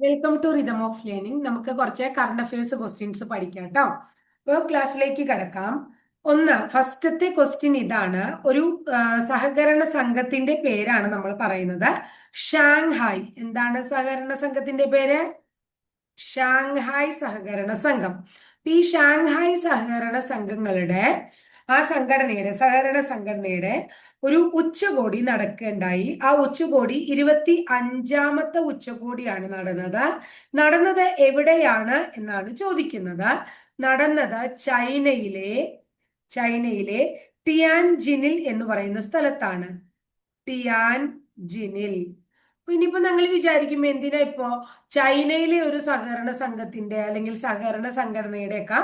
Welcome to rhythm of learning നമുക്ക് കുറച്ച് current affairs questions പഠിക്കാം കേട്ടോ അപ്പോൾ ക്ലാസ്സിലേക്ക് കിടക്കാം. ഒന്ന് ഫസ്റ്റത്തെ ക്വസ്റ്റ്യൻ ഇതാണ്. ഒരു സഹകരണ സംഘത്തിന്റെ പേരാണ് നമ്മൾ പറയുന്നത്. ഷാങ്ഹായ്. എന്താണ് സഹകരണ സംഘത്തിന്റെ പേര്? ഷാങ്ഹായ് സഹകരണ സംഘം. ഈ ഷാങ്ഹായ് സഹകരണ സംഘങ്ങളുടെ ആ സംഘടനയുടെ സഹകരണ സംഘടനയുടെ ഒരു ഉച്ചകോടി നടക്കുകയുണ്ടായി ആ ഉച്ചകോടി ഇരുപത്തി അഞ്ചാമത്തെ ഉച്ചകോടിയാണ് നടന്നത്. നടന്നത് എവിടെയാണ് എന്നാണ് ചോദിക്കുന്നത്. നടന്നത് ചൈനയിലെ ചൈനയിലെ ടിയാൻ ജിനിൽ എന്ന് പറയുന്ന സ്ഥലത്താണ്. ടിയാൻജിനിൽ. അപ്പൊ ഇനിയിപ്പോ ഞങ്ങൾ വിചാരിക്കും എന്തിനാ ഇപ്പോ ചൈനയിലെ ഒരു സഹകരണ സംഘത്തിന്റെ അല്ലെങ്കിൽ സഹകരണ സംഘടനയുടെ ഒക്കെ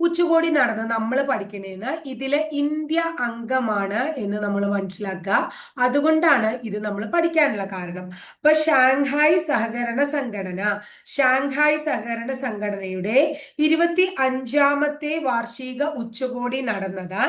ഉച്ചകോടി നടന്ന് നമ്മൾ പഠിക്കണേന്ന് ഇതിലെ ഇന്ത്യ അംഗമാണ് എന്ന് നമ്മൾ മനസ്സിലാക്കുക. അതുകൊണ്ടാണ് ഇത് നമ്മൾ പഠിക്കാനുള്ള കാരണം. അപ്പൊ ഷാങ്ഹായ് സഹകരണ സംഘടന ഷാങ്ഹായ് സഹകരണ സംഘടനയുടെ ഇരുപത്തി അഞ്ചാമത്തെ വാർഷിക ഉച്ചകോടി നടന്നത്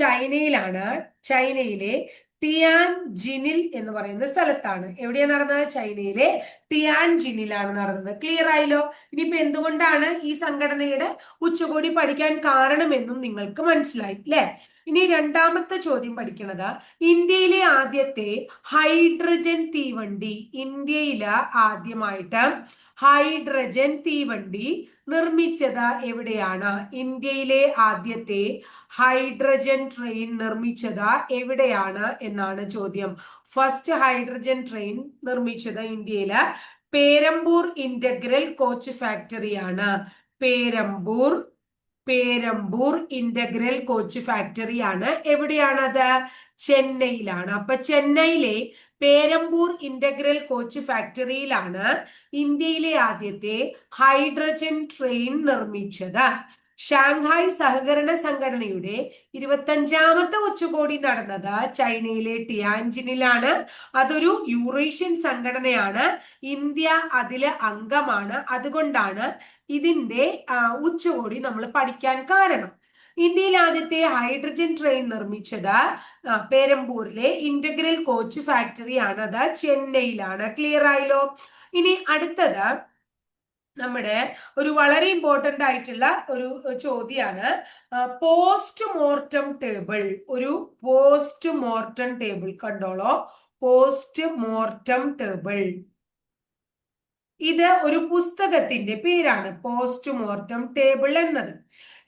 ചൈനയിലാണ്. ചൈനയിലെ ടിയാൻ ജിനിൽ എന്ന് പറയുന്ന സ്ഥലത്താണ്. എവിടെയാണ് നടന്നത്? ചൈനയിലെ ടിയാൻ ജിനിലാണ് നടന്നത്. ക്ലിയർ ആയല്ലോ? ഇനിയിപ്പോ എന്തുകൊണ്ടാണ് ഈ സംഘടനയുടെ ഉച്ചകോടി പഠിക്കാൻ കാരണമെന്നും നിങ്ങൾക്ക് മനസ്സിലായി അല്ലെ? ഇനി രണ്ടാമത്തെ ചോദ്യം പഠിക്കണത്. ഇന്ത്യയിലെ ആദ്യത്തെ ഹൈഡ്രജൻ തീവണ്ടി ഇന്ത്യയിലെ ആദ്യമായിട്ട് ഹൈഡ്രജൻ തീവണ്ടി നിർമ്മിച്ചത് എവിടെയാണ്? ഇന്ത്യയിലെ ആദ്യത്തെ ഹൈഡ്രജൻ ട്രെയിൻ നിർമ്മിച്ചത് എവിടെയാണ് എന്നാണ് ചോദ്യം. ഫസ്റ്റ് ഹൈഡ്രജൻ ട്രെയിൻ നിർമ്മിച്ചത് ഇന്ത്യയിലെ Perambur integral coach ഫാക്ടറിയാണ്. Perambur Perambur integral coach factory ആണ്. എവിടെയാണത്? ചെന്നൈയിലാണ്. അപ്പൊ ചെന്നൈയിലെ പേരമ്പൂർ ഇന്റഗ്രൽ കോച്ച് ഫാക്ടറിയിലാണ് ഇന്ത്യയിലെ ആദ്യത്തെ ഹൈഡ്രജൻ ട്രെയിൻ നിർമ്മിച്ചത്. ഷാങ്ഹായ് സഹകരണ സംഘടനയുടെ ഇരുപത്തഞ്ചാമത്തെ ഉച്ചകോടി നടന്നത് ചൈനയിലെ ടിയാൻജിനിലാണ്. അതൊരു യൂറേഷ്യൻ സംഘടനയാണ്. ഇന്ത്യ അതിലെ അംഗമാണ്. അതുകൊണ്ടാണ് ഇതിന്റെ ഉച്ചകോടി നമ്മൾ പഠിക്കാൻ കാരണം. ഇന്ത്യയിൽ ആദ്യത്തെ ഹൈഡ്രജൻ ട്രെയിൻ നിർമ്മിച്ചത് പേരമ്പൂരിലെ ഇന്റഗ്രൽ കോച്ച് ഫാക്ടറി ആണ് അത് ചെന്നൈയിലാണ്. ക്ലിയർ ആയല്ലോ? ഇനി അടുത്തത് നമ്മുടെ ഒരു വളരെ ഇമ്പോർട്ടന്റ് ആയിട്ടുള്ള ഒരു ചോദ്യമാണ് പോസ്റ്റ് മോർട്ടം ടേബിൾ ഒരു പോസ്റ്റ് മോർട്ടം ടേബിൾ കണ്ടോളോ? പോസ്റ്റ് മോർട്ടം ടേബിൾ ഇത് ഒരു പുസ്തകത്തിന്റെ പേരാണ് പോസ്റ്റ് മോർട്ടം ടേബിൾ എന്നത്.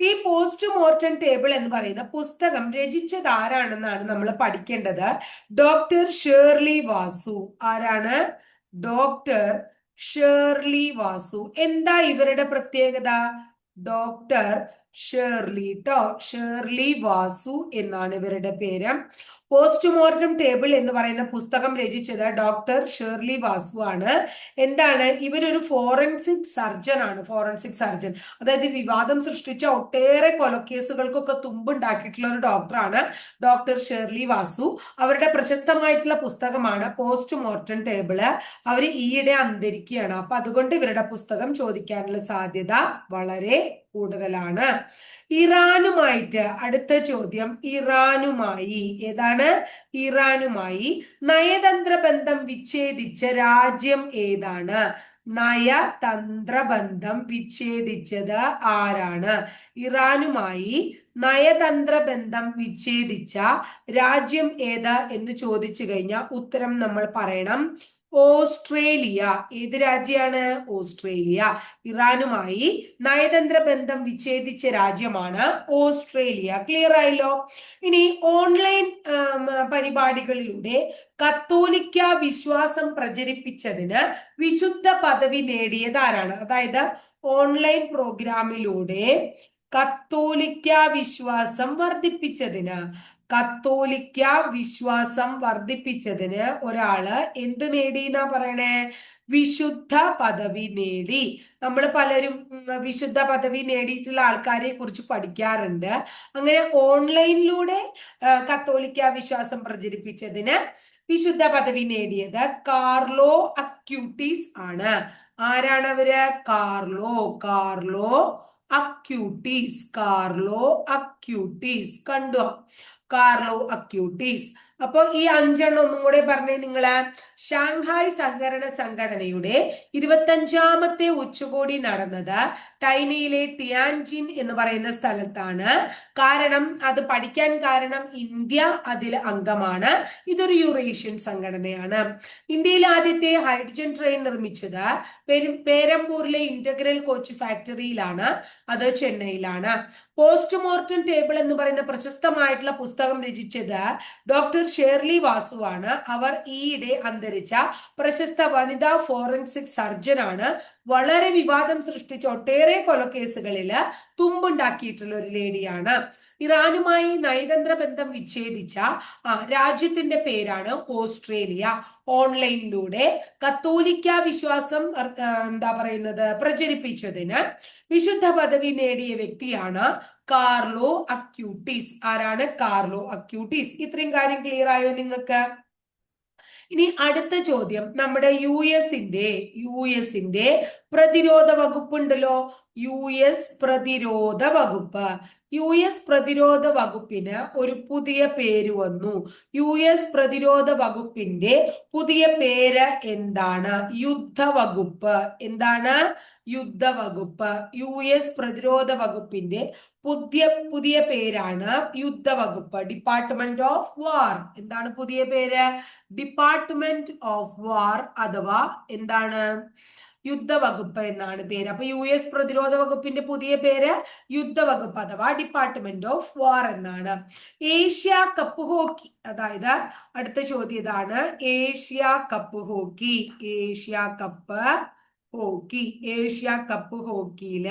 ഈ പോസ്റ്റ് മോർട്ടം ടേബിൾ എന്ന് പറയുന്ന പുസ്തകം രചിച്ചത് ആരാണെന്നാണ് നമ്മൾ പഠിക്കേണ്ടത്? Doctor Shirley Vasu. ആരാണ്? ഡോക്ടർ ഷേർലി വാസു എന്താ ഇവരുടെ പ്രത്യേകത? ഡോക്ടർ ഷേർലി ട്ടോ ഷേർലി വാസു എന്നാണ് ഇവരുടെ പേര്. പോസ്റ്റ്മോർട്ടം ടേബിൾ എന്ന് പറയുന്ന പുസ്തകം രചിച്ചത് ഡോക്ടർ ഷേർലി വാസു ആണ്. എന്താണ്? ഇവരൊരു ഫോറൻസിക് സർജൻ ആണ് ഫോറൻസിക് സർജൻ. അതായത് വിവാദം സൃഷ്ടിച്ച ഒട്ടേറെ കൊലക്കേസുകൾക്കൊക്കെ തുമ്പുണ്ടാക്കിയിട്ടുള്ള ഒരു ഡോക്ടറാണ് ഡോക്ടർ ഷേർലി വാസു. അവരുടെ പ്രശസ്തമായിട്ടുള്ള പുസ്തകമാണ് പോസ്റ്റ്മോർട്ടം ടേബിൾ അവർ ഈയിടെ അന്തരിക്കുകയാണ്. അപ്പൊ അതുകൊണ്ട് ഇവരുടെ പുസ്തകം ചോദിക്കാനുള്ള സാധ്യത വളരെ കൂടുതലാണ്. ഇറാനുമായിട്ട് അടുത്ത ചോദ്യം ഇറാനുമായി. ഏതാണ്? ഇറാനുമായി. നയതന്ത്ര ബന്ധം വിച്ഛേദിച്ച രാജ്യം ഏതാണ്? നയതന്ത്ര ബന്ധം വിച്ഛേദിച്ചത് ആരാണ്? ഇറാനുമായി നയതന്ത്ര ബന്ധം വിച്ഛേദിച്ച രാജ്യം ഏതാ എന്ന് ചോദിച്ചു കഴിഞ്ഞാൽ ഉത്തരം നമ്മൾ പറയണം. ഓസ്ട്രേലിയ. ഏത് രാജ്യമാണ്? ഓസ്ട്രേലിയ. ഇറാനുമായി നയതന്ത്ര ബന്ധം വിച്ഛേദിച്ച രാജ്യമാണ് ഓസ്ട്രേലിയ. ക്ലിയർ ആയല്ലോ? ഇനി ഓൺലൈൻ പരിപാടികളിലൂടെ കത്തോലിക്ക വിശ്വാസം പ്രചരിപ്പിച്ചതിന് വിശുദ്ധ പദവി നേടിയത് ആരാണ്? അതായത് ഓൺലൈൻ പ്രോഗ്രാമിലൂടെ കത്തോലിക്ക വിശ്വാസം വർദ്ധിപ്പിച്ചതിന് കത്തോലിക്ക വിശ്വാസം വർദ്ധിപ്പിച്ചതിന് ഒരാൾ എന്ത് നേടി എന്നാ പറയണേ? വിശുദ്ധ പദവി നേടി. നമ്മൾ പലരും വിശുദ്ധ പദവി നേടിയിട്ടുള്ള ആൾക്കാരെ കുറിച്ച് പഠിക്കാറുണ്ട്. അങ്ങനെ ഓൺലൈനിലൂടെ കത്തോലിക്ക വിശ്വാസം പ്രചരിപ്പിച്ചതിന് വിശുദ്ധ പദവി നേടിയത് കാർലോ അക്യൂട്ടീസ് ആണ്. ആരാണ് അവർ? Carlo Carlo Acutis Carlo Acutis. കണ്ടോ? കാർലോ അക്യൂട്ടീസ് അപ്പൊ ഈ അഞ്ചെണ്ണം ഒന്നും കൂടെ പറഞ്ഞേ നിങ്ങൾ. ഷാങ്ഹായ് സഹകരണ സംഘടനയുടെ ഇരുപത്തഞ്ചാമത്തെ ഉച്ചകോടി നടന്നത് ചൈനയിലെ ടിയാൻജിൻ എന്ന് പറയുന്ന സ്ഥലത്താണ്. കാരണം അത് പഠിക്കാൻ കാരണം ഇന്ത്യ അതിൽ അംഗമാണ്. ഇതൊരു യൂറേഷ്യൻ സംഘടനയാണ്. ഇന്ത്യയിൽ ആദ്യത്തെ ഹൈഡ്രജൻ ട്രെയിൻ നിർമ്മിച്ചത് പേരമ്പൂരിലെ ഇന്റഗ്രൽ കോച്ച് ഫാക്ടറിയിലാണ്. അത് ചെന്നൈയിലാണ്. പോസ്റ്റ്മോർട്ടം ടേബിൾ എന്ന് പറയുന്ന പ്രശസ്തമായിട്ടുള്ള പുസ്തകം രചിച്ചത് ഡോക്ടർ ഷേർലി വാസുവാണ്. അവർ ഈയിടെ അന്തരിച്ച പ്രശസ്ത വനിതാ ഫോറൻസിക് സർജൻ ആണ് വളരെ വിവാദം സൃഷ്ടിച്ച ഒട്ടേറെ കൊലക്കേസുകളിൽ തുമ്പുണ്ടാക്കിയിട്ടുള്ള ഒരു ലേഡിയാണ്. ഇറാനുമായി നയതന്ത്ര ബന്ധം വിച്ഛേദിച്ച രാജ്യത്തിന്റെ പേരാണ് ഓസ്ട്രേലിയ. ഓൺലൈനിലൂടെ കത്തോലിക്ക വിശ്വാസം എന്താ പറയുന്നത് പ്രചരിപ്പിച്ചതിന് വിശുദ്ധ പദവി നേടിയ വ്യക്തിയാണ് കാർലോ അക്യൂട്ടീസ്. ആരാണ് കാർലോ അക്യൂട്ടീസ്? ഇത്രയും കാര്യം ക്ലിയർ ആയോ നിങ്ങൾക്ക്? ഇനി അടുത്ത ചോദ്യം. നമ്മുടെ യു എസിന്റെ യു എസിന്റെ പ്രതിരോധ വകുപ്പുണ്ടല്ലോ. യു എസ് പ്രതിരോധ വകുപ്പ്. യു എസ് പ്രതിരോധ വകുപ്പിന് ഒരു പുതിയ പേര് വന്നു. യു എസ് പ്രതിരോധ വകുപ്പിന്റെ പുതിയ പേര് എന്താണ്? യുദ്ധ വകുപ്പ്. എന്താണ്? യുദ്ധ വകുപ്പ്. യു എസ് പ്രതിരോധ വകുപ്പിന്റെ പുതിയ പുതിയ പേരാണ് യുദ്ധ വകുപ്പ്. ഡിപ്പാർട്ട്മെന്റ് ഓഫ് വാർ എന്താണ് പുതിയ പേര്? ഡിപ്പാർട്ട്മെന്റ് ഓഫ് വാർ അഥവാ എന്താണ്? യുദ്ധവകുപ്പ് എന്നാണ് പേര്. അപ്പൊ യു എസ് പ്രതിരോധ വകുപ്പിന്റെ പുതിയ പേര് യുദ്ധവകുപ്പ് അഥവാ ഡിപ്പാർട്ട്മെന്റ് ഓഫ് വാർ എന്നാണ്. ഏഷ്യ കപ്പ് ഹോക്കി അതായത് അടുത്ത ചോദ്യം ഇതാണ്. Asia Cup hockey Asia Cup hockey Asia Cup ഹോക്കിയിൽ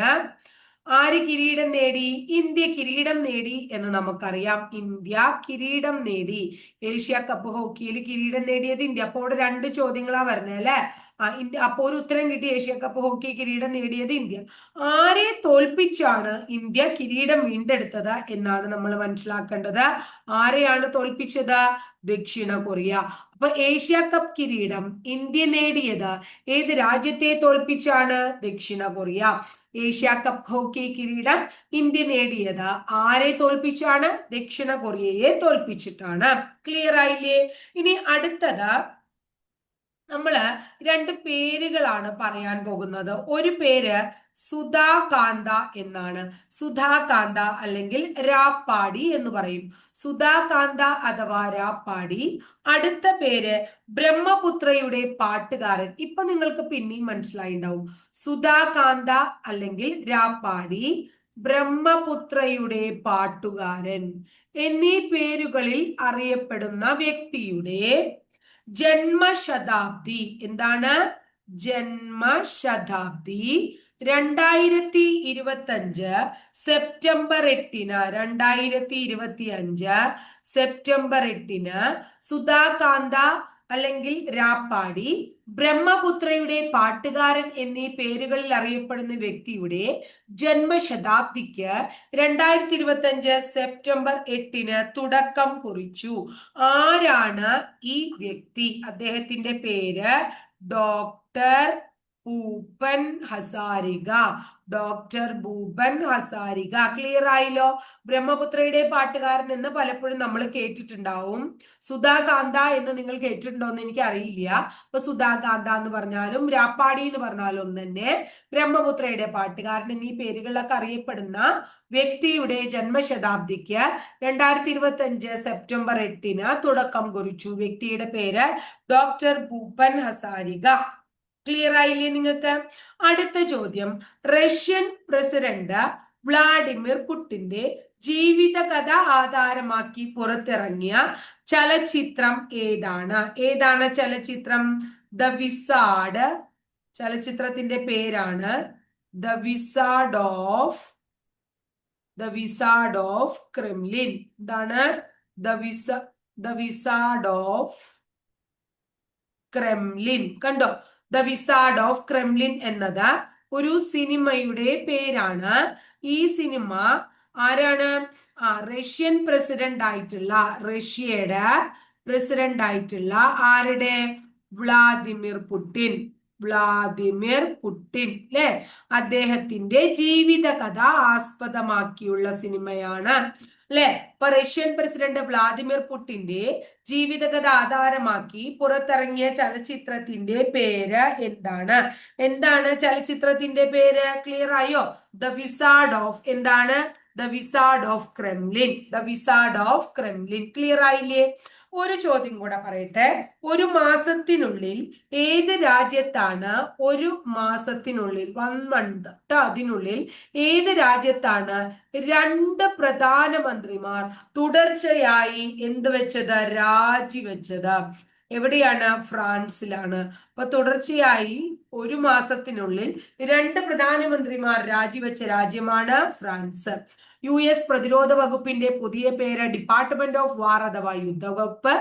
ആര് കിരീടം നേടി? ഇന്ത്യ കിരീടം നേടി എന്ന് നമുക്കറിയാം. ഇന്ത്യ കിരീടം നേടി. ഏഷ്യ കപ്പ് ഹോക്കിയിൽ കിരീടം നേടിയത് ഇന്ത്യ. അപ്പോൾ ഇവിടെ രണ്ട് ചോദ്യങ്ങളാ വരുന്നത് അല്ലെ? ഇന്ത്യ അപ്പോൾ ഒരു ഉത്തരം കിട്ടി. ഏഷ്യ കപ്പ് ഹോക്കി കിരീടം നേടിയത് ഇന്ത്യ. ആരെ തോൽപ്പിച്ചാണ് ഇന്ത്യ കിരീടം വീണ്ടെടുത്തത് എന്നാണ് നമ്മൾ മനസ്സിലാക്കേണ്ടത്? ആരെയാണ് തോൽപ്പിച്ചത്? ദക്ഷിണ കൊറിയ. അപ്പൊ ഏഷ്യ കപ്പ് കിരീടം ഇന്ത്യ നേടിയത് ഏത് രാജ്യത്തെ തോൽപ്പിച്ചാണ്? ദക്ഷിണ കൊറിയ. ഏഷ്യ കപ്പ് ഹോക്കി കിരീടം ഇന്ത്യ നേടിയത് ആരെ തോൽപ്പിച്ചാണ്? ദക്ഷിണ കൊറിയയെ തോൽപ്പിച്ചിട്ടാണ്. ക്ലിയർ ആയില്ലേ? ഇനി അടുത്തത് നമ്മൾ രണ്ട് പേരുകളാണ് പറയാൻ പോകുന്നത്. ഒരു പേര് സുധാകാന്ത എന്നാണ്. സുധാകാന്ത അല്ലെങ്കിൽ രാപ്പാടി എന്ന് പറയും. സുധാകാന്ത അഥവാ രാപ്പാടി. അടുത്ത പേര് ബ്രഹ്മപുത്രയുടെ പാട്ടുകാരൻ. ഇപ്പൊ നിങ്ങൾക്ക് പിന്നെയും മനസ്സിലായി ഉണ്ടാവും സുധാകാന്ത അല്ലെങ്കിൽ രാപ്പാടി ബ്രഹ്മപുത്രയുടെ പാട്ടുകാരൻ എന്നീ പേരുകളിൽ അറിയപ്പെടുന്ന വ്യക്തിയുടെ ജന്മശതാബ്ദി. എന്താണ്? ജന്മശതാബ്ദി. രണ്ടായിരത്തി ഇരുപത്തി അഞ്ച് സെപ്റ്റംബർ എട്ടിന് രണ്ടായിരത്തി ഇരുപത്തി അഞ്ച് സെപ്റ്റംബർ എട്ടിന് സുധാകാന്ത അല്ലെങ്കിൽ രാപ്പാടി ബ്രഹ്മപുത്രയുടെ പാട്ടുകാരൻ എന്നീ പേരുകളിൽ അറിയപ്പെടുന്ന വ്യക്തിയുടെ ജന്മശതാബ്ദിക്ക് രണ്ടായിരത്തി ഇരുപത്തി അഞ്ച് സെപ്റ്റംബർ എട്ടിന് തുടക്കം കുറിച്ചു. ആരാണ് ഈ വ്യക്തി? അദ്ദേഹത്തിന്റെ പേര് doctor Bhupen Hazarika. Doctor Bhupen Hazarika. Clear ആയില്ലോ? ബ്രഹ്മപുത്രയുടെ പാട്ടുകാരൻ എന്ന് പലപ്പോഴും നമ്മൾ കേട്ടിട്ടുണ്ടാവും. സുധാകാന്ത എന്ന് നിങ്ങൾ കേട്ടിട്ടുണ്ടോ എന്ന് എനിക്ക് അറിയില്ല അപ്പൊ സുധാകാന്ത എന്ന് പറഞ്ഞാലും രാപ്പാടി എന്ന് പറഞ്ഞാലും തന്നെ ബ്രഹ്മപുത്രയുടെ പാട്ടുകാരൻ എന്നീ പേരുകളിലൊക്കെ അറിയപ്പെടുന്ന വ്യക്തിയുടെ ജന്മശതാബ്ദിക്ക് രണ്ടായിരത്തി ഇരുപത്തി അഞ്ച് സെപ്റ്റംബർ എട്ടിന് തുടക്കം കുറിച്ചു. വ്യക്തിയുടെ പേര് ഡോക്ടർ ഭൂപൻ ഹസാരിക. ക്ലിയർ ആയില്ലേ നിങ്ങൾക്ക്? അടുത്ത ചോദ്യം. റഷ്യൻ പ്രസിഡന്റ് വ്ളാഡിമിർ പുട്ടിന്റെ ജീവിതകഥ ആധാരമാക്കി പുറത്തിറങ്ങിയ ചലച്ചിത്രം ഏതാണ്? ഏതാണ് ചലച്ചിത്രം? ദ വിസാഡ് ചലച്ചിത്രത്തിന്റെ പേരാണ് the wizard of the wizard of Kremlin. എന്താണ് the wiz the wizard of Kremlin. കണ്ടോ? ദ വിസാഡ് ഓഫ് ക്രെംലിൻ എന്നത് ഒരു സിനിമയുടെ പേരാണ്. ഈ സിനിമ ആരാണ്? റഷ്യൻ പ്രസിഡന്റ് ആയിട്ടുള്ള റഷ്യയുടെ പ്രസിഡന്റ് ആയിട്ടുള്ള ആരുടെ? വ്ളാദിമിർ പുടിൻ വ്ളാദിമിർ പുടിൻ അല്ലെ അദ്ദേഹത്തിന്റെ ജീവിതകഥ ആസ്പദമാക്കിയുള്ള സിനിമയാണ്. അല്ലെ ഇപ്പൊ റഷ്യൻ പ്രസിഡന്റ് വ്ളാദിമിർ പുട്ടിന്റെ ജീവിതകഥ ആധാരമാക്കി പുറത്തിറങ്ങിയ ചലച്ചിത്രത്തിന്റെ പേര് എന്താണ്? എന്താണ് ചലച്ചിത്രത്തിന്റെ പേര്? ക്ലിയർ ആയോ? ദ വിസാഡ് ഓഫ് എന്താണ്? The wizard of Kremlin the wizard of Kremlin clear ആയില്ലേ? ഒരു ചോദ്യം കൂടെ പറയട്ടെ. ഒരു മാസത്തിനുള്ളിൽ ഏത് രാജ്യത്താണ് ഒരു മാസത്തിനുള്ളിൽ വൺ മന്ത് അതിനുള്ളിൽ ഏത് രാജ്യത്താണ് രണ്ട് പ്രധാനമന്ത്രിമാർ തുടർച്ചയായി എന്ത് വെച്ചത്? രാജിവെച്ചത് എവിടെയാണ്? ഫ്രാൻസിലാണ്. അപ്പൊ തുടർച്ചയായി ഒരു മാസത്തിനുള്ളിൽ രണ്ട് പ്രധാനമന്ത്രിമാർ രാജിവെച്ച രാജ്യമാണ് ഫ്രാൻസ്. യു എസ് പ്രതിരോധ വകുപ്പിന്റെ പുതിയ പേര് ഡിപ്പാർട്ട്മെന്റ് ഓഫ് വാർ അഥവാ യുദ്ധവകുപ്പ്.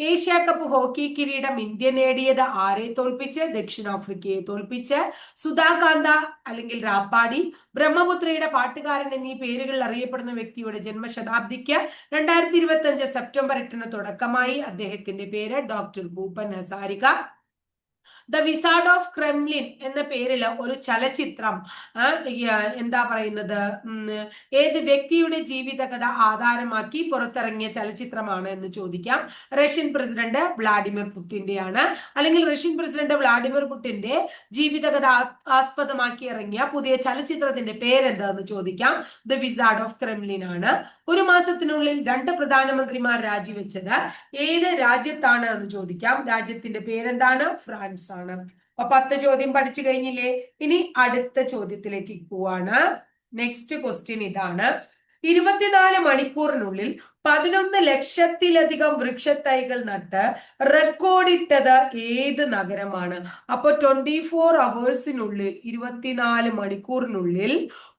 ഏഷ്യ കപ്പ് ഹോക്കി കിരീടം ഇന്ത്യ നേടിയത് ആരെ തോൽപ്പിച്ച്? ദക്ഷിണാഫ്രിക്കയെ തോൽപ്പിച്ച്. സുധാകാന്ത അല്ലെങ്കിൽ റാപ്പാടി ബ്രഹ്മപുത്രയുടെ പാട്ടുകാരൻ എന്നീ പേരുകളിൽ അറിയപ്പെടുന്ന വ്യക്തിയുടെ ജന്മശതാബ്ദിക്ക് രണ്ടായിരത്തി ഇരുപത്തി അഞ്ച് സെപ്റ്റംബർ എട്ടിന് തുടക്കമായി. അദ്ദേഹത്തിന്റെ പേര് doctor Bhupen Hazarika. The wizard of Kremlin എന്ന പേരിൽ ഒരു ചലച്ചിത്രം എന്താ പറയുന്നത്? ഏത് വ്യക്തിയുടെ ജീവിതകഥ ആധാരമാക്കി പുറത്തിറങ്ങിയ ചലച്ചിത്രമാണ് എന്ന് ചോദിക്കാം. റഷ്യൻ പ്രസിഡന്റ് വ്ളാഡിമിർ പുട്ടിന്റെയാണ്. അല്ലെങ്കിൽ റഷ്യൻ പ്രസിഡന്റ് വ്ളാഡിമിർ പുട്ടിന്റെ ജീവിതകഥ ആസ്പദമാക്കി ഇറങ്ങിയ പുതിയ ചലച്ചിത്രത്തിന്റെ പേരെന്താന്ന് ചോദിക്കാം. ദ വിസാഡ് ഓഫ് ക്രെംലിൻ ആണ്. ഒരു മാസത്തിനുള്ളിൽ രണ്ട് പ്രധാനമന്ത്രിമാർ രാജിവെച്ചത്. ഏത് രാജ്യത്താണ് എന്ന് ചോദിക്കാം. രാജ്യത്തിന്റെ പേരെന്താണ്? ഫ്രാൻസ്. ആണ്. അപ്പൊ പത്ത് ചോദ്യം പഠിച്ചു കഴിഞ്ഞില്ലേ? ഇനി അടുത്ത ചോദ്യത്തിലേക്ക് പോവാണ്. നെക്സ്റ്റ് ക്വസ്റ്റ്യൻ ഇതാണ്. ഇരുപത്തിനാല് മണിക്കൂറിനുള്ളിൽ പതിനൊന്ന് ലക്ഷത്തിലധികം വൃക്ഷത്തൈകൾ നട്ട് റെക്കോർഡിട്ടത് ഏത് നഗരമാണ്? അപ്പൊ ട്വന്റി ഫോർ അവേഴ്സിനുള്ളിൽ ഇരുപത്തിനാല് മണിക്കൂറിനുള്ളിൽ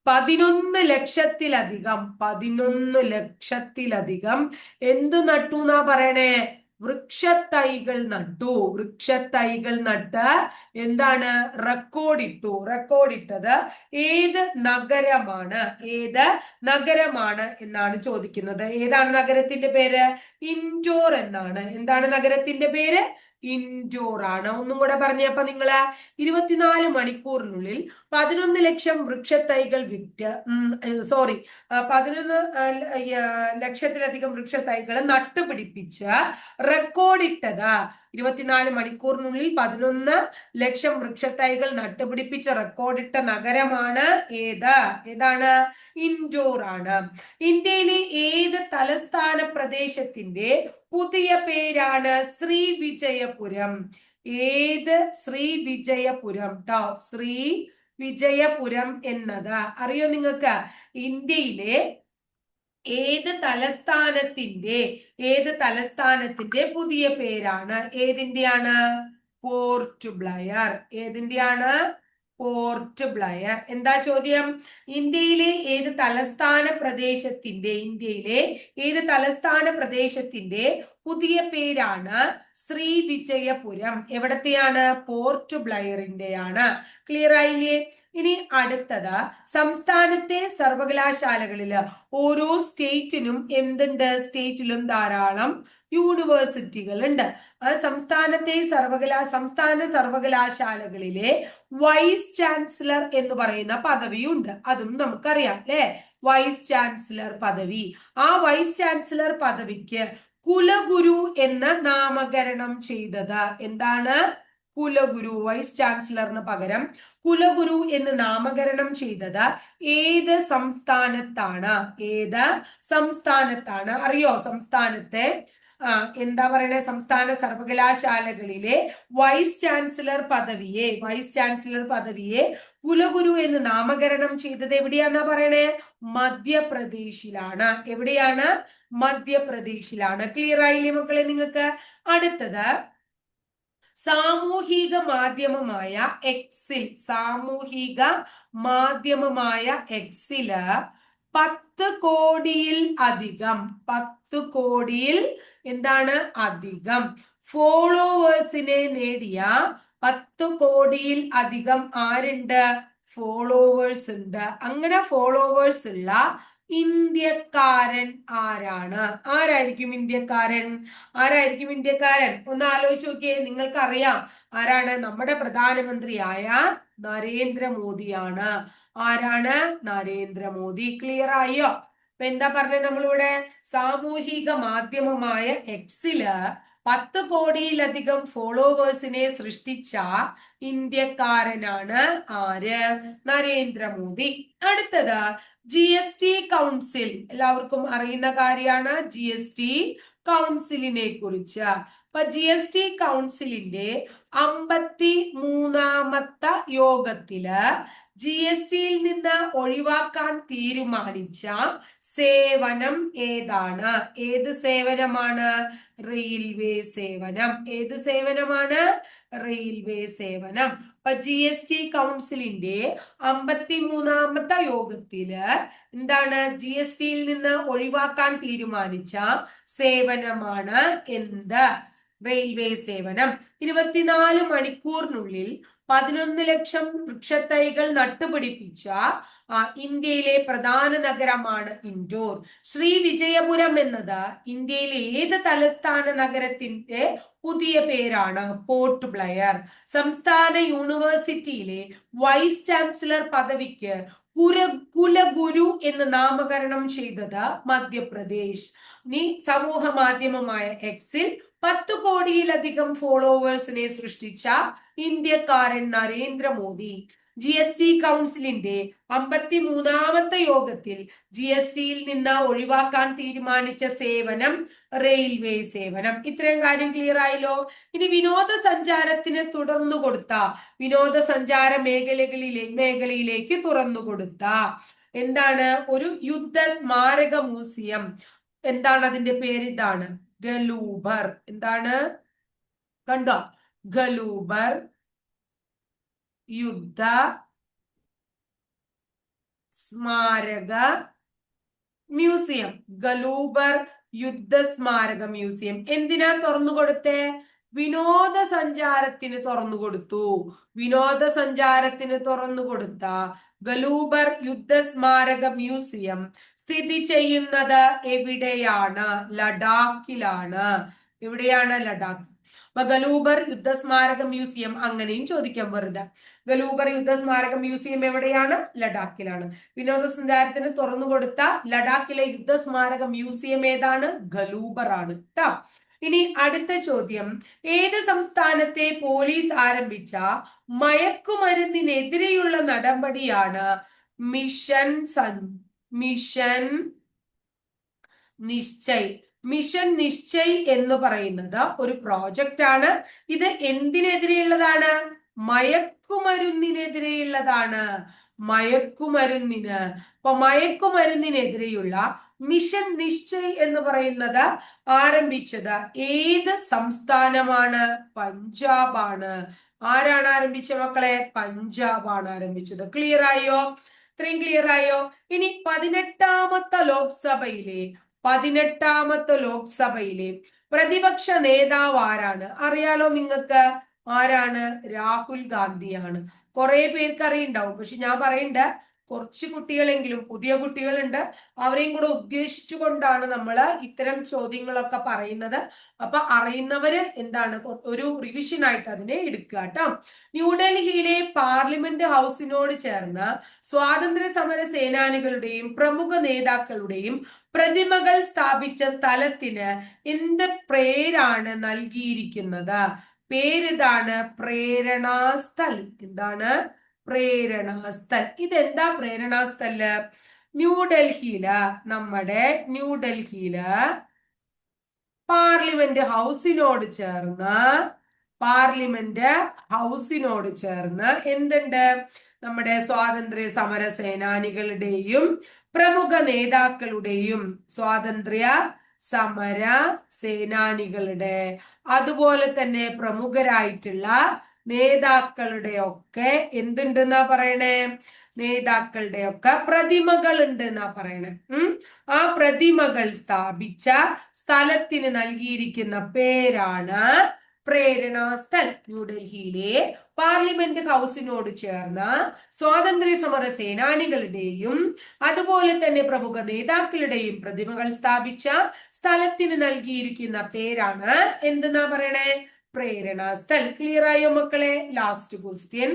പതിനൊന്ന് ലക്ഷത്തിലധികം പതിനൊന്ന് ലക്ഷത്തിലധികം എന്ത് നട്ടു എന്നാ പറയണേ? വൃക്ഷത്തൈകൾ നട്ടു. വൃക്ഷത്തൈകൾ നട്ട് എന്താണ്? റെക്കോർഡിട്ടു റെക്കോർഡിട്ടത് ഏത് നഗരമാണ്? ഏത് നഗരമാണ് എന്നാണ് ചോദിക്കുന്നത്. ഏതാണ് നഗരത്തിന്റെ പേര്? ഇൻഡോർ എന്നാണ്. എന്താണ് നഗരത്തിന്റെ പേര്? ഇൻഡോർ ആണ്. ഒന്നും കൂടെ പറഞ്ഞപ്പോ നിങ്ങൾ ഇരുപത്തിനാല് മണിക്കൂറിനുള്ളിൽ പതിനൊന്ന് ലക്ഷം വൃക്ഷത്തൈകൾ വിറ്റ് സോറി പതിനൊന്ന് ലക്ഷത്തിലധികം വൃക്ഷത്തൈകൾ നട്ടുപിടിപ്പിച്ച് റെക്കോർഡിട്ടത് ഇരുപത്തിനാല് മണിക്കൂറിനുള്ളിൽ പതിനൊന്ന് ലക്ഷം വൃക്ഷത്തൈകൾ നട്ടുപിടിപ്പിച്ച റെക്കോർഡിട്ട നഗരമാണ് ഏത്? ഏതാണ്? ഇൻഡോർ ആണ്. ഇന്ത്യയിലെ ഏത് തലസ്ഥാന പ്രദേശത്തിന്റെ പുതിയ പേരാണ് ശ്രീ വിജയപുരം ഏത് ശ്രീ വിജയപുരം ട്ടോ ശ്രീ വിജയപുരം എന്നത്. അറിയോ നിങ്ങൾക്ക്? ഇന്ത്യയിലെ ഏത് തലസ്ഥാനത്തിന്റെ ഏത് തലസ്ഥാനത്തിന്റെ പുതിയ പേരാണ്? ഏതിന്റെയാണ് പോർട്ട് ബ്ലയർ ഏതിന്റെയാണ് പോർട്ട് ബ്ലയർ എന്താ ചോദ്യം? ഇന്ത്യയിലെ ഏത് തലസ്ഥാന പ്രദേശത്തിന്റെ ഇന്ത്യയിലെ ഏത് തലസ്ഥാന പ്രദേശത്തിന്റെ പുതിയ പേരാണ് ശ്രീ വിജയപുരം. എവിടത്തെയാണ്? പോർട്ട് ബ്ലയറിന്റെയാണ് ക്ലിയർ ആയില്ലേ? ഇനി അടുത്തത് സംസ്ഥാനത്തെ സർവകലാശാലകളിൽ ഓരോ സ്റ്റേറ്റിനും എന്തുണ്ട്? സ്റ്റേറ്റിലും ധാരാളം അത് സംസ്ഥാനത്തെ സർവകലാ സംസ്ഥാന സർവകലാശാലകളിലെ വൈസ് ചാൻസലർ എന്ന് പറയുന്ന പദവിയുണ്ട്. അതും നമുക്കറിയാം അല്ലെ? വൈസ് ചാൻസലർ പദവി. ആ വൈസ് ചാൻസലർ പദവിക്ക് കുലഗുരു എന്ന് നാമകരണം ചെയ്തത് എന്താണ്? കുലഗുരു വൈസ് ചാൻസലറിന് പകരം കുലഗുരു എന്ന് നാമകരണം ചെയ്തത് ഏത് സംസ്ഥാനത്താണ്? ഏത് സംസ്ഥാനത്താണ്? അറിയോ സംസ്ഥാനത്തെ? എന്താ പറയണേ? സംസ്ഥാന സർവകലാശാലകളിലെ വൈസ് ചാൻസലർ പദവിയെ വൈസ് ചാൻസലർ പദവിയെ കുലഗുരു എന്ന് നാമകരണം ചെയ്തത് എവിടെയാന്നാ പറയണേ? മധ്യപ്രദേശിലാണ്. എവിടെയാണ്? മധ്യപ്രദേശിലാണ്. ക്ലിയർ ആയില്ലേ മക്കളെ നിങ്ങൾക്ക്? അടുത്തത് സാമൂഹിക മാധ്യമമായ എക്സിൽ സാമൂഹിക മാധ്യമമായ എക്സിൽ പത്ത് കോടിയിൽ അധികം പത്ത് കോടിയിൽ എന്താണ് അധികം? ഫോളോവേഴ്സിനെ നേടിയ പത്ത് കോടിയിൽ അധികം ആരുണ്ട്? ഫോളോവേഴ്സ് ഉണ്ട്. അങ്ങനെ ഫോളോവേഴ്സ് ഉള്ള ഇന്ത്യക്കാരൻ ആരാണ്? ആരായിരിക്കും ഇന്ത്യക്കാരൻ? ആരായിരിക്കും ഇന്ത്യക്കാരൻ? ഒന്ന് ആലോചിച്ച് നോക്കിയേ നിങ്ങൾക്കറിയാം ആരാണ് നമ്മുടെ പ്രധാനമന്ത്രിയായ നരേന്ദ്രമോദിയാണ്. ആരാണ് നരേന്ദ്രമോദി? ക്ലിയർ ആയോ? അപ്പൊ എന്താ പറഞ്ഞത് നമ്മളിവിടെ? സാമൂഹിക മാധ്യമമായ എക്സിൽ പത്ത് കോടിയിലധികം ഫോളോവേഴ്സിനെ സൃഷ്ടിച്ച ഇന്ത്യക്കാരനാണ് ആര്? നരേന്ദ്രമോദി. അടുത്തത് ജി എസ് ടി കൗൺസിൽ. എല്ലാവർക്കും അറിയുന്ന കാര്യമാണ് ജി എസ് ടി കൗൺസിലിനെ കുറിച്ച്. അപ്പൊ ജി എസ് ടി കൗൺസിലിന്റെ അമ്പത്തി മൂന്നാമത്തെ യോഗത്തിൽ ജി എസ് ടിയിൽ നിന്ന് ഒഴിവാക്കാൻ തീരുമാനിച്ച സേവനം ഏതാണ്? ഏത് സേവനമാണ്? റെയിൽവേ സേവനം. ഏത് സേവനമാണ്? റെയിൽവേ സേവനം. അപ്പൊ ജി എസ് ടി കൗൺസിലിന്റെ അമ്പത്തി മൂന്നാമത്തെ യോഗത്തിൽ എന്താണ്? ജി എസ് ടിയിൽ നിന്ന് ഒഴിവാക്കാൻ തീരുമാനിച്ച സേവനമാണ് എന്ത്? റെയിൽവേ സേവനം. ഇരുപത്തിനാല് മണിക്കൂറിനുള്ളിൽ പതിനൊന്ന് ലക്ഷം വൃക്ഷത്തൈകൾ നട്ടുപിടിപ്പിച്ച ഇന്ത്യയിലെ പ്രധാന നഗരമാണ് ഇൻഡോർ. ശ്രീ വിജയപുരം എന്നത് ഇന്ത്യയിലെ ഏത് തലസ്ഥാന നഗരത്തിന്റെ പുതിയ പേരാണ്? പോർട്ട് ബ്ലയർ. സംസ്ഥാന യൂണിവേഴ്സിറ്റിയിലെ വൈസ് ചാൻസലർ പദവിക്ക് കുര കുലഗുരു എന്ന് നാമകരണം ചെയ്തത് മധ്യപ്രദേശ്. ഇനി സമൂഹ മാധ്യമമായ എക്സിൽ പത്ത് കോടിയിലധികം ഫോളോവേഴ്സിനെ സൃഷ്ടിച്ച ഇന്ത്യക്കാരൻ നരേന്ദ്രമോദി. ജി എസ് ടി കൗൺസിലിന്റെ അമ്പത്തി മൂന്നാമത്തെ യോഗത്തിൽ ജി എസ് ടിയിൽ നിന്ന് ഒഴിവാക്കാൻ തീരുമാനിച്ച സേവനം റെയിൽവേ സേവനം. ഇത്രയും കാര്യം ക്ലിയർ ആയല്ലോ? ഇനി വിനോദസഞ്ചാരത്തിന് തുടർന്നു കൊടുത്ത വിനോദസഞ്ചാര മേഖലകളിലെ മേഖലയിലേക്ക് തുറന്നു കൊടുത്ത എന്താണ്? ഒരു യുദ്ധ സ്മാരക മ്യൂസിയം. എന്താണ് അതിന്റെ പേര്? ഇതാണ്. ഗലൂബർ. എന്താണ്? കണ്ട? ഗലൂബർ യുദ്ധ സ്മാരക മ്യൂസിയം. ഗലൂബർ യുദ്ധ സ്മാരക മ്യൂസിയം. എന്തിനാ തുറന്നു കൊടുത്തേ? വിനോദസഞ്ചാരത്തിന് തുറന്നു കൊടുത്തു. വിനോദസഞ്ചാരത്തിന് തുറന്നു കൊടുത്ത ഗലൂബർ യുദ്ധ സ്മാരക മ്യൂസിയം സ്ഥിതി ചെയ്യുന്നത് എവിടെയാണ്? ലഡാക്കിലാണ്. എവിടെയാണ് ലഡാക്ക്? അപ്പൊ ഗലൂബർ യുദ്ധസ്മാരക മ്യൂസിയം അങ്ങനെയും ചോദിക്കാൻ വെറുതെ. ഗലൂബർ യുദ്ധസ്മാരക മ്യൂസിയം എവിടെയാണ്? ലഡാക്കിലാണ്. വിനോദസഞ്ചാരത്തിന് തുറന്നു കൊടുത്ത ലഡാക്കിലെ യുദ്ധസ്മാരക മ്യൂസിയം ഏതാണ്? ഗലൂബർ ആണ് കേട്ടോ ഇനി അടുത്ത ചോദ്യം. ഏത് സംസ്ഥാനത്തെ പോലീസ് ആരംഭിച്ച മയക്കുമരുന്നിനെതിരെയുള്ള നടപടിയാണ് മിഷൻ സൻ മിഷൻ നിശ്ചയ്. മിഷൻ നിശ്ചയ് എന്ന് പറയുന്നത് ഒരു പ്രോജക്റ്റ് ആണ്. ഇത് എന്തിനെതിരെയുള്ളതാണ്? മയക്കുമരുന്നിനെതിരെയുള്ളതാണ്. മയക്കുമരുന്നിന്. അപ്പൊ മയക്കുമരുന്നിനെതിരെയുള്ള മിഷൻ നിശ്ചയ് എന്ന് പറയുന്നത് ആരംഭിച്ചത് ഏത് സംസ്ഥാനമാണ്? പഞ്ചാബാണ്. ആരാണ് ആരംഭിച്ച മക്കളെ? പഞ്ചാബാണ് ആരംഭിച്ചത്. ക്ലിയർ ആയോ? ഇത്രയും ക്ലിയർ ആയോ? ഇനി പതിനെട്ടാമത്തെ ലോക്സഭയിലെ പതിനെട്ടാമത്തെ ലോക്സഭയിലെ പ്രതിപക്ഷ നേതാവ് ആരാണ്? അറിയാലോ നിങ്ങൾക്ക്. ആരാണ്? രാഹുൽ ഗാന്ധിയാണ്. കുറെ പേർക്ക് അറിയുണ്ടാവും. പക്ഷെ ഞാൻ പറയണ്ട കുറച്ച് കുട്ടികളെങ്കിലും പുതിയ കുട്ടികളുണ്ട്. അവരെയും കൂടെ ഉദ്ദേശിച്ചുകൊണ്ടാണ് നമ്മൾ ഇത്തരം ചോദ്യങ്ങളൊക്കെ പറയുന്നത്. അപ്പൊ അറിയുന്നവര് എന്താണ്? ഒരു റിവിഷൻ ആയിട്ട് അതിനെ എടുക്കുക കേട്ടോ. ന്യൂഡൽഹിയിലെ പാർലമെന്റ് ഹൗസിനോട് ചേർന്ന് സ്വാതന്ത്ര്യ സമര സേനാനികളുടെയും പ്രമുഖ നേതാക്കളുടെയും പ്രതിമകൾ സ്ഥാപിച്ച സ്ഥലത്തിന് എന്ത് പേരാണ് നൽകിയിരിക്കുന്നത്? പേരിതാണ് പ്രേരണാസ്ഥൽ എന്താണ്? പ്രേരണാസ്ഥൽ. ഇതെന്താ പ്രേരണാസ്ഥൽ? ന്യൂഡൽഹിയിൽ നമ്മുടെ ന്യൂഡൽഹിയിൽ പാർലമെന്റ് ഹൗസിനോട് ചേർന്ന് പാർലമെന്റ് ഹൗസിനോട് ചേർന്ന് എന്തുണ്ട്? നമ്മുടെ സ്വാതന്ത്ര്യ സമര സേനാനികളുടെയും പ്രമുഖ നേതാക്കളുടെയും സ്വാതന്ത്ര്യ സമര സേനാനികളുടെ അതുപോലെ തന്നെ പ്രമുഖരായിട്ടുള്ള നേതാക്കളുടെ ഒക്കെ എന്തുണ്ട് എന്നാ പറയണേ? നേതാക്കളുടെ ഒക്കെ പ്രതിമകൾ ഉണ്ട് എന്നാ പറയണേ. ഉം? ആ പ്രതിമകൾ സ്ഥാപിച്ച സ്ഥലത്തിന് നൽകിയിരിക്കുന്ന പേരാണ് പ്രേരണാസ്ഥൽ. ന്യൂഡൽഹിയിലെ പാർലമെന്റ് ഹൗസിനോട് ചേർന്ന സ്വാതന്ത്ര്യ സമര സേനാനികളുടെയും അതുപോലെ തന്നെ പ്രമുഖ നേതാക്കളുടെയും പ്രതിമകൾ സ്ഥാപിച്ച സ്ഥലത്തിന് നൽകിയിരിക്കുന്ന പേരാണ് എന്തെന്നാ പറയണേ? പ്രേരണാസ്ഥൽ ക്ലിയർ ആയോ മക്കളെ? ലാസ്റ്റ് ക്വസ്റ്റ്യൻ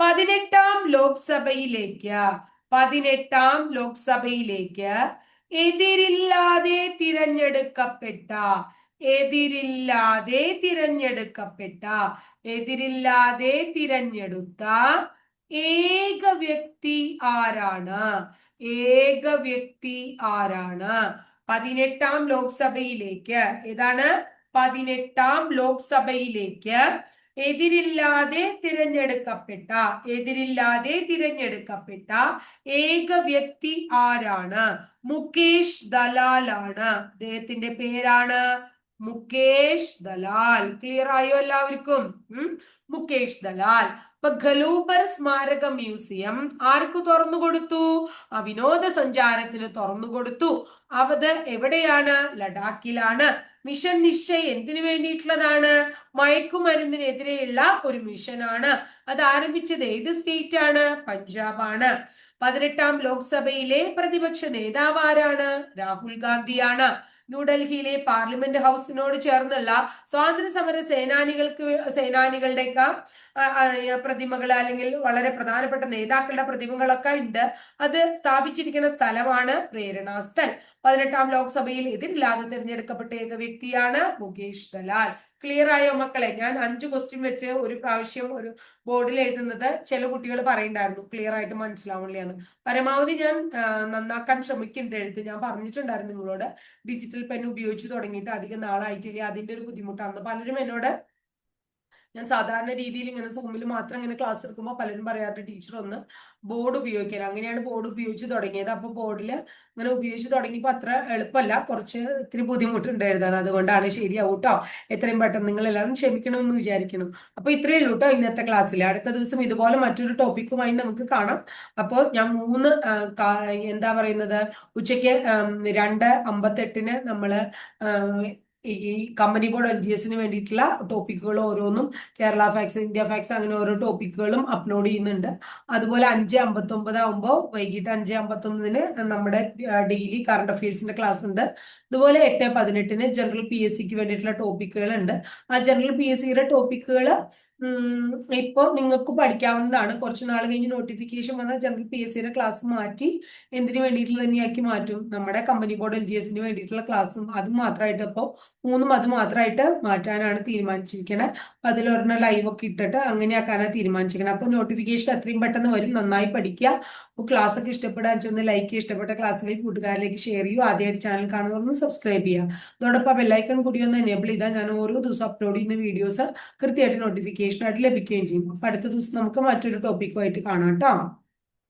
പതിനെട്ടാം ലോക്സഭയിലേക്ക് പതിനെട്ടാം ലോക്സഭയിലേക്ക് എതിരില്ലാതെ തിരഞ്ഞെടുക്കപ്പെട്ട എതിരില്ലാതെ തിരഞ്ഞെടുക്കപ്പെട്ട എതിരില്ലാതെ തിരഞ്ഞെടുത്ത ഏക വ്യക്തി ആരാണ്? ഏക വ്യക്തി ആരാണ്? പതിനെട്ടാം ലോക്സഭയിലേക്ക് ഏതാണ്? പതിനെട്ടാം ലോക്സഭയിലേക്ക് എതിരില്ലാതെ തിരഞ്ഞെടുക്കപ്പെട്ട എതിരില്ലാതെ തിരഞ്ഞെടുക്കപ്പെട്ട ഏക വ്യക്തി ആരാണ്? മുകേഷ് ദലാൽ ആണ്. അദ്ദേഹത്തിന്റെ പേരാണ് മുകേഷ് ദലാൽ. ക്ലിയർ ആയോ എല്ലാവർക്കും? മുകേഷ് ദലാൽ. ഇപ്പൊ ഖലൂബർ സ്മാരക മ്യൂസിയം ആർക്ക് തുറന്നു കൊടുത്തു? ആ വിനോദസഞ്ചാരത്തിന് തുറന്നു കൊടുത്തു. അവത് എവിടെയാണ്? ലഡാക്കിലാണ്. മിഷൻ നിശ്ചയ് എന്തിനു വേണ്ടിയിട്ടുള്ളതാണ്? മയക്കുമരുന്നിനെതിരെയുള്ള ഒരു മിഷനാണ്. അത് ആരംഭിച്ചത് ഏത് സ്റ്റേറ്റ് ആണ് പഞ്ചാബാണ്. പതിനെട്ടാം ലോക്സഭയിലെ പ്രതിപക്ഷ നേതാവ് ആരാണ്? രാഹുൽ ഗാന്ധിയാണ്. ന്യൂഡൽഹിയിലെ പാർലമെന്റ് ഹൗസിനോട് ചേർന്നുള്ള സ്വാതന്ത്ര്യ സമര സേനാനികൾക്ക് സേനാനികളുടെയൊക്കെ പ്രതിമകൾ അല്ലെങ്കിൽ വളരെ പ്രധാനപ്പെട്ട നേതാക്കളുടെ പ്രതിമകളൊക്കെ ഉണ്ട്. അത് സ്ഥാപിച്ചിരിക്കുന്ന സ്ഥലമാണ് പ്രേരണാസ്ഥൽ പതിനെട്ടാം ലോക്സഭയിൽ എതിരില്ലാതെ തിരഞ്ഞെടുക്കപ്പെട്ട ഏക വ്യക്തിയാണ് മുകേഷ് ദലാൽ. ക്ലിയർ ആയോ മക്കളെ? ഞാൻ അഞ്ച് ക്വസ്റ്റ്യൻ വെച്ച് ഒരു പ്രാവശ്യം ഒരു ബോർഡിൽ എഴുതുന്നത് ചില കുട്ടികൾ പറയുണ്ടായിരുന്നു ക്ലിയർ ആയിട്ട് മനസ്സിലാവില്ലാന്ന് പരമാവധി ഞാൻ നന്നാക്കാൻ ശ്രമിക്കുന്നുണ്ട് എഴുത്ത്. ഞാൻ പറഞ്ഞിട്ടുണ്ടായിരുന്നു നിങ്ങളോട്. ഡിജിറ്റൽ പെൻ ഉപയോഗിച്ച് തുടങ്ങിയിട്ട് അധികം നാളായിട്ടില്ല? അതിന്റെ ഒരു ബുദ്ധിമുട്ടാണ് പലരും എന്നോട് ഞാൻ സാധാരണ രീതിയിൽ ഇങ്ങനെ സൂമിൽ മാത്രം ഇങ്ങനെ ക്ലാസ് എടുക്കുമ്പോൾ പലരും പറയാറുണ്ട് ടീച്ചർ ഒന്ന് ബോർഡ് ഉപയോഗിക്കാൻ. അങ്ങനെയാണ് ബോർഡ് ഉപയോഗിച്ച് തുടങ്ങിയത്. അപ്പോൾ ബോർഡിൽ ഇങ്ങനെ ഉപയോഗിച്ച് തുടങ്ങിയപ്പോൾ അത്ര എളുപ്പമല്ല. കുറച്ച് ഇത്തിരി ബുദ്ധിമുട്ടുണ്ട് എഴുതാൻ അതുകൊണ്ടാണ് ശരിയാവും കേട്ടോ എത്രയും പെട്ടെന്ന് നിങ്ങൾ എല്ലാവരും ക്ഷമിക്കണമെന്ന് വിചാരിക്കണം അപ്പോൾ ഇത്രയേ ഉള്ളൂ കേട്ടോ ഇന്നത്തെ ക്ലാസ്സിൽ അടുത്ത ദിവസം ഇതുപോലെ മറ്റൊരു ടോപ്പിക്കുമായി നമുക്ക് കാണാം. അപ്പോൾ ഞാൻ മൂന്ന് എന്താ പറയുന്നത്? ഉച്ചയ്ക്ക് രണ്ട് അമ്പത്തെട്ടിന് നമ്മൾ ഈ കമ്പനി ബോർഡ് എൽ ജി എസിന് വേണ്ടിയിട്ടുള്ള ടോപ്പിക്കുകൾ ഓരോന്നും കേരള ഫാക്സ് ഇന്ത്യ ഫാക്സ് അങ്ങനെ ഓരോ ടോപ്പിക്കുകളും അപ്ലോഡ് ചെയ്യുന്നുണ്ട്. അതുപോലെ അഞ്ച് അമ്പത്തൊമ്പത് ആകുമ്പോൾ വൈകിട്ട് അഞ്ച് അമ്പത്തൊമ്പതിന് നമ്മുടെ ഡെയിലി കറണ്ട് അഫയേഴ്സിന്റെ ക്ലാസ് ഉണ്ട്. അതുപോലെ എട്ട് പതിനെട്ടിന് ജനറൽ പി എസ് സിക്ക് വേണ്ടിയിട്ടുള്ള ടോപ്പിക്കുകൾ ഉണ്ട്. ആ ജനറൽ പി എസ് സിയുടെ ടോപ്പിക്കുകൾ ഇപ്പോൾ നിങ്ങൾക്ക് പഠിക്കാവുന്നതാണ്. കുറച്ച് നാൾ കഴിഞ്ഞ് നോട്ടിഫിക്കേഷൻ വന്നാൽ ജനറൽ പി എസ് സിയുടെ ക്ലാസ് മാറ്റി എന്തിനു വേണ്ടിയിട്ടുള്ള തന്നെയാക്കി മാറ്റും? നമ്മുടെ കമ്പനി ബോർഡ് എൽ ജി എസിന് വേണ്ടിയിട്ടുള്ള ക്ലാസ്സും അത് മാത്രമായിട്ട് ഇപ്പോൾ മൂന്നും അത് മാത്രമായിട്ട് മാറ്റാനാണ് തീരുമാനിച്ചിരിക്കുന്നത് അതിലൊരെണ്ണം ലൈവ് ഒക്കെ ഇട്ടിട്ട് അങ്ങനെയാക്കാനാണ് തീരുമാനിച്ചിരിക്കുന്നത് അപ്പോൾ നോട്ടിഫിക്കേഷൻ എത്രയും പെട്ടെന്ന് വരും. നന്നായി പഠിക്കുക. അപ്പോൾ ക്ലാസ് ഒക്കെ ഇഷ്ടപ്പെടാൻ ചെന്ന് ലൈക്ക് ഇഷ്ടപ്പെട്ട ക്ലാസ്സുകൾ കൂട്ടുകാരിലേക്ക് ഷെയർ ചെയ്യൂ ആദ്യമായിട്ട് ചാനൽ കാണുന്നവരൊന്ന് സബ്സ്ക്രൈബ് ചെയ്യുക. അതോടൊപ്പം ബെല്ലൈക്കൺ കൂടി ഒന്ന് എനേബിൾ ചെയ്താൽ ഞാൻ ഓരോ ദിവസം അപ്ലോഡ് ചെയ്യുന്ന വീഡിയോസ് കൃത്യമായിട്ട് നോട്ടിഫിക്കേഷനായിട്ട് ലഭിക്കുകയും ചെയ്യും. അപ്പോൾ അടുത്ത ദിവസം നമുക്ക് മറ്റൊരു ടോപ്പിക്കുമായിട്ട് കാണാം കേട്ടോ.